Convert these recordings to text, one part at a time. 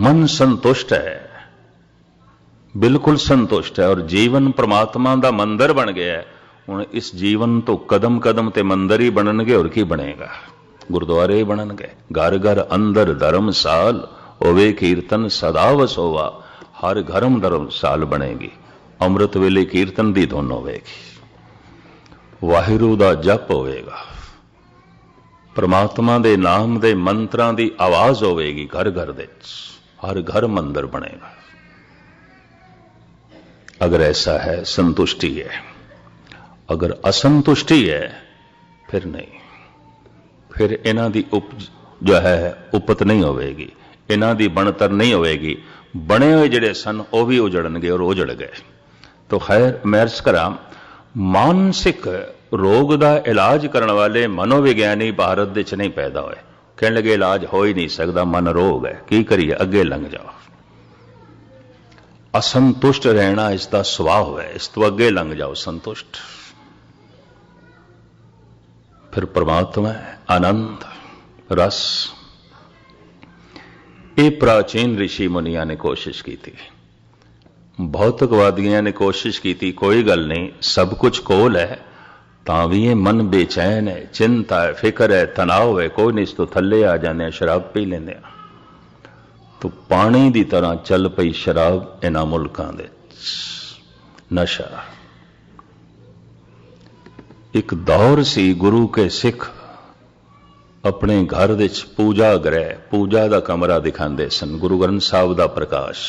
ਮਨ ਸੰਤੁਸ਼ਟ ਹੈ। ਬਿਲਕੁਲ ਸੰਤੁਸ਼ਟ ਹੈ ਔਰ ਜੀਵਨ ਪ੍ਰਮਾਤਮਾ ਦਾ ਮੰਦਰ ਬਣ ਗਿਆ ਹੁਣ ਇਸ ਜੀਵਨ ਤੋਂ ਕਦਮ ਕਦਮ ਤੇ ਮੰਦਰ ਹੀ ਬਣਨਗੇ, ਹੋਰ ਕੀ ਬਣੇਗਾ? ਗੁਰਦੁਆਰੇ ਹੀ ਬਣਨਗੇ। ਘਰ ਘਰ ਅੰਦਰ ਧਰਮਸਾਲ ਹੋਵੇ ਕੀਰਤਨ ਸਦਾ ਵਸੋਵਾ, ਹਰ ਘਰਮ ਧਰਮਸਾਲ ਬਣੇਗੀ। ਅੰਮ੍ਰਿਤ ਵੇਲੇ ਕੀਰਤਨ ਦੀ ਧੁਨ ਹੋਵੇਗੀ। ਵਾਹਿਗੁਰੂ ਦਾ ਜਪ ਹੋਵੇਗਾ। ਪਰਮਾਤਮਾ ਦੇ ਨਾਮ ਦੇ ਮੰਤਰਾਂ ਦੀ ਆਵਾਜ਼ ਹੋਵੇਗੀ ਘਰ ਘਰ ਦੇ ਵਿੱਚ। ਹਰ ਘਰ ਮੰਦਰ ਬਣੇਗਾ ਅਗਰ ਐਸਾ ਹੈ, ਸੰਤੁਸ਼ਟੀ ਹੈ। ਅਗਰ ਅਸੰਤੁਸ਼ਟੀ ਹੈ, ਫਿਰ ਨਹੀਂ। ਫਿਰ ਇਹਨਾਂ ਦੀ ਉਪ ਜੋ ਹੈ, ਉਪਤ ਨਹੀਂ ਹੋਵੇਗੀ। ਇਹਨਾਂ ਦੀ ਬਣਤਰ ਨਹੀਂ ਹੋਵੇਗੀ। ਬਣੇ ਹੋਏ ਜਿਹੜੇ ਸਨ, ਉਹ ਵੀ ਉਜੜਨਗੇ ਔਰ ਉਜੜ ਗਏ। ਤੋ ਖੈਰ, ਮੈਂ ਅਰਜ਼ ਕਰਾਂ, ਮਾਨਸਿਕ ਰੋਗ ਦਾ ਇਲਾਜ ਕਰਨ ਵਾਲੇ ਮਨੋਵਿਗਿਆਨੀ ਭਾਰਤ ਦੇ ਚ ਨਹੀਂ ਪੈਦਾ ਹੋਏ। ਕਹਿਣ ਲੱਗੇ, ਇਲਾਜ ਹੋ ਹੀ ਨਹੀਂ ਸਕਦਾ, ਮਨ ਰੋਗ ਹੈ। ਕੀ ਕਰੀਏ? ਅੱਗੇ ਲੰਘ ਜਾਓ। ਅਸੰਤੁਸ਼ਟ ਰਹਿਣਾ ਇਸ ਦਾ ਸੁਭਾਅ ਹੈ ਇਸ ਤੋਂ ਅੱਗੇ ਲੰਘ ਜਾਓ, ਸੰਤੁਸ਼ਟ। ਫਿਰ ਪ੍ਰਮਾਤਮਾ ਆਨੰਦ, ਰਸ। ਇਹ ਪ੍ਰਾਚੀਨ ઋષਿ ਮੁਨੀਆਂ ਨੇ ਕੋਸ਼ਿਸ਼ ਕੀਤੀ। ਭੌਤਿਕਵਾਦੀਆਂ ਨੇ ਕੋਸ਼ਿਸ਼ ਕੀਤੀ, ਕੋਈ ਗੱਲ ਨਹੀਂ, ਸਭ ਕੁਝ ਕੋਲ ਹੈ। ਤਾਂ ਵੀ ਇਹ ਮਨ ਬੇਚੈਨ ਹੈ, ਚਿੰਤਾ ਹੈ, ਫਿਕਰ ਹੈ, ਤਣਾਅ ਹੈ, ਕੋਈ ਨਹੀਂ ਇਸ ਤੋਂ ਥੱਲੇ ਆ ਜਾਂਦੇ ਆ ਸ਼ਰਾਬ ਪੀ ਲੈਂਦੇ ਆ ਤੋ ਪਾਣੀ ਦੀ ਤਰ੍ਹਾਂ ਚੱਲ ਪਈ ਸ਼ਰਾਬ ਇਹਨਾਂ ਮੁਲਕਾਂ ਦੇ ਨਸ਼ਾ। ਇੱਕ ਦੌਰ ਸੀ ਗੁਰੂ ਕੇ ਸਿੱਖ ਆਪਣੇ ਘਰ ਵਿੱਚ ਪੂਜਾ ਗ੍ਰਹਿ, ਪੂਜਾ ਦਾ ਕਮਰਾ ਦਿਖਾਉਂਦੇ ਸਨ, ਗੁਰੂ ਗ੍ਰੰਥ ਸਾਹਿਬ ਦਾ ਪ੍ਰਕਾਸ਼।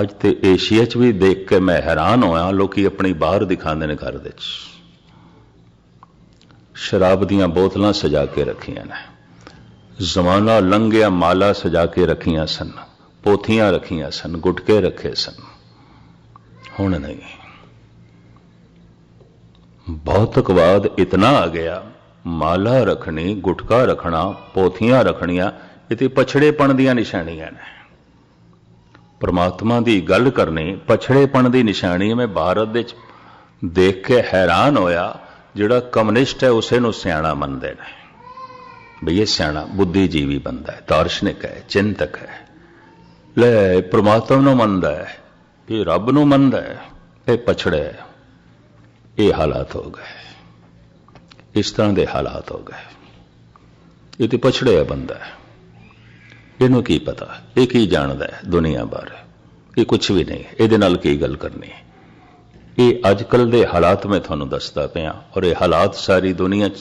ਅੱਜ ਤੇ ਏਸ਼ੀਆ 'ਚ ਵੀ ਦੇਖ ਕੇ ਮੈਂ ਹੈਰਾਨ ਹੋਇਆ, ਲੋਕੀ ਆਪਣੀ ਬਾਹਰ ਦਿਖਾਉਂਦੇ ਨੇ ਘਰ ਵਿੱਚ। ਸ਼ਰਾਬ ਦੀਆਂ ਬੋਤਲਾਂ ਸਜਾ ਕੇ ਰੱਖੀਆਂ ਨੇ। ਜ਼ਮਾਨਾ ਲੰਘਿਆ, ਮਾਲਾ ਸਜਾ ਕੇ ਰੱਖੀਆਂ ਸਨ, ਪੋਥੀਆਂ ਰੱਖੀਆਂ ਸਨ, ਗੁਟਕੇ ਰੱਖੇ ਸਨ। ਹੁਣ ਨਹੀਂ। ਭੌਤਿਕਵਾਦ ਇਤਨਾ ਆ ਗਿਆ, ਮਾਲਾ ਰੱਖਣੀ, ਗੁਟਕਾ ਰੱਖਣਾ, ਪੋਥੀਆਂ ਰੱਖਣੀਆਂ ਇਹ ਤੇ ਪਛੜੇਪਣ ਦੀਆਂ ਨਿਸ਼ਾਨੀਆਂ ਨੇ। ਪਰਮਾਤਮਾ ਦੀ ਗੱਲ ਕਰਨੀ, ਪਛੜੇਪਣ ਦੀ ਨਿਸ਼ਾਨੀ ਮੈਂ ਭਾਰਤ ਦੇ ਵਿੱਚ ਦੇਖ ਕੇ ਹੈਰਾਨ ਹੋਇਆ ਜਿਹੜਾ ਕਮਿਊਨਿਸਟ ਹੈ, ਉਸੇ ਨੂੰ ਸਿਆਣਾ ਮੰਨਦੇ ਨੇ। ਬਈ ਇਹ ਸਿਆਣਾ ਬੁੱਧੀਜੀਵੀ ਬੰਦਾ ਹੈ, ਦਾਰਸ਼ਨਿਕ ਹੈ, ਚਿੰਤਕ ਹੈ। ਲੈ, ਪ੍ਰਮਾਤਮਾ ਨੂੰ ਮੰਨਦਾ ਹੈ, ਇਹ ਰੱਬ ਨੂੰ ਮੰਨਦਾ ਹੈ, ਇਹ ਪਛੜਿਆ ਹੈ। ਇਹ ਹਾਲਾਤ ਹੋ ਗਏ। ਇਸ ਤਰ੍ਹਾਂ ਦੇ ਹਾਲਾਤ ਹੋ ਗਏ। ਇਹ ਤੇ ਪਛੜਿਆ ਬੰਦਾ ਹੈ। ਇਹਨੂੰ ਕੀ ਪਤਾ? ਇਹ ਕੀ ਜਾਣਦਾ ਹੈ ਦੁਨੀਆ ਬਾਰੇ? ਇਹ ਕੁਝ ਵੀ ਨਹੀਂ। ਇਹਦੇ ਨਾਲ ਕੀ ਗੱਲ ਕਰਨੀ ਹੈ? ਇਹ ਅੱਜ ਕੱਲ ਦੇ ਹਾਲਾਤ ਮੈਂ ਤੁਹਾਨੂੰ ਦੱਸਦਾ ਪਿਆ। ਔਰ ਇਹ ਹਾਲਾਤ ਸਾਰੀ ਦੁਨੀਆ 'ਚ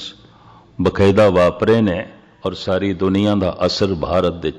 ਬਕਾਇਦਾ ਵਾਪਰੇ ਨੇ ਔਰ ਸਾਰੀ ਦੁਨੀਆ ਦਾ ਅਸਰ ਭਾਰਤ ਦੇ